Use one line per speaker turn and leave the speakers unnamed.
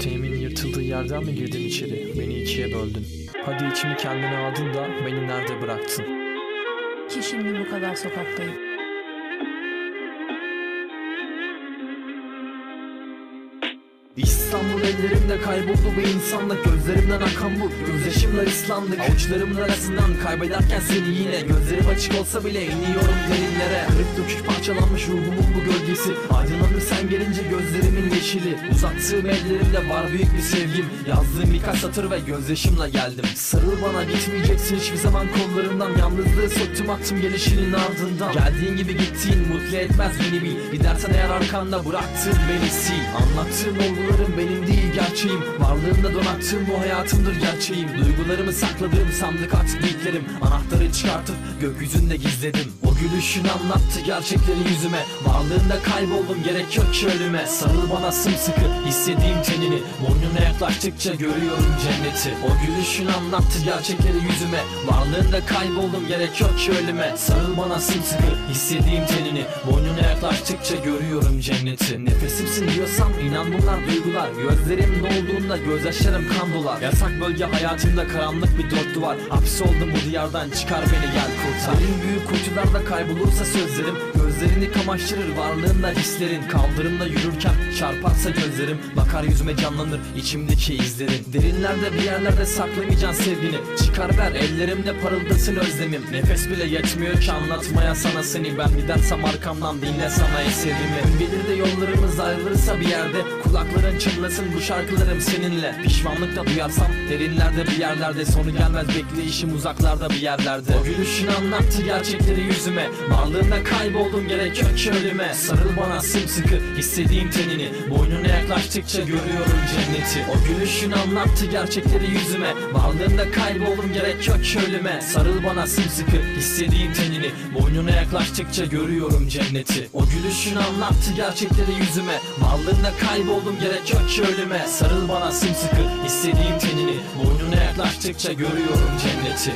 Temin yırtıldığı yerden mi girdin içeri? Beni ikiye böldün. Hadi içimi kendine aldın da beni nerede bıraktın?
Ki şimdi bu kadar sokaktayım.
İstanbul ellerimde kayboldu bu insanlık Gözlerimden akan bu. Gözyaşımla ıslandık Avuçlarımın arasından kaybederken seni yine. Gözlerim açık olsa bile iniyorum derinlere. Kırık dökük parçalanmış ruhumun bu gölgesi. Aydınlanır sen gelince gözlerimin yeşili. Uzattığım ellerimde var büyük bir sevgim. Yazdığım birkaç satır ve gözyaşımla geldim. Sarıl bana gitmeyeceksin hiçbir zaman. Kollarımdan Yalnızlığı söktüm attım gelişinin ardından. Geldiğin gibi gittiğin mutlu etmez beni bil. Gidersen eğer arkanda bıraktığın beni sil. Anlattığın olgularım benim değil gerçeğim. Varlığımda donattığım bu hayatımdır gerçeğim. Duygularımı sakladığım sandık artık beklerim Anahtarı çıkartıp gökyüzünde gizledim gülüşün anlattı gerçekleri yüzüme. Varlığında kayboldum gerek yok ki ölüme. Sarıl bana sımsıkı hissettiğim tenini Boynuna yaklaştıkça görüyorum cenneti. O gülüşün anlattı gerçekleri yüzüme. Varlığında kayboldum gerek yok ki ölüme. Sarıl bana sımsıkı hissettiğim tenini Boynuna yaklaştıkça görüyorum cenneti. Nefesimsin diyorsam inan bunlar duygular. Gözlerim dolduğunda gözyaşlarım kan dolar. Yasak bölge hayatımda karanlık bir dört duvar. Hapis oldum bu diyardan çıkar beni gel kurtar. Derin büyük kuytularda kaybolursa sözlerim Gözlerini kamaştırır varlığında hislerin. Kaldırımda yürürken çarparsa gözlerim Bakar yüzüme canlanır içimdeki izlerin Derinlerde bir yerlerde saklamayacaksın sevgini. Çıkar ver ellerimde parıldasın özlemim. Nefes bile yetmiyor ki anlatmaya sana seni. Ben gidersem arkamdan dinle sana eserimi. Gelir de yollarımız ayrılırsa bir yerde Kulakların çınlasın bu şarkılarım seninle. Pişmanlıkla duyarsam derinlerde bir yerlerde Sonu gelmez bekleyişim uzaklarda bir yerlerde. O gülüşün anlattı gerçekleri yüzüme. Varlığında kayboldum gerek yok ki Sarıl bana sımsıkı hissettiğim tenini. Boynuna yaklaştıkça görüyorum cenneti. O gülüşün anlattı gerçekleri yüzüme. Varlığında kayboldum gerek yok ki Sarıl bana sımsıkı hissettiğim tenini. Boynuna yaklaştıkça görüyorum cenneti. O gülüşün anlattı gerçekleri yüzüme. Varlığında kayboldum gerek yok ki Sarıl bana sımsıkı hissettiğim tenini. Boynuna yaklaştıkça görüyorum cenneti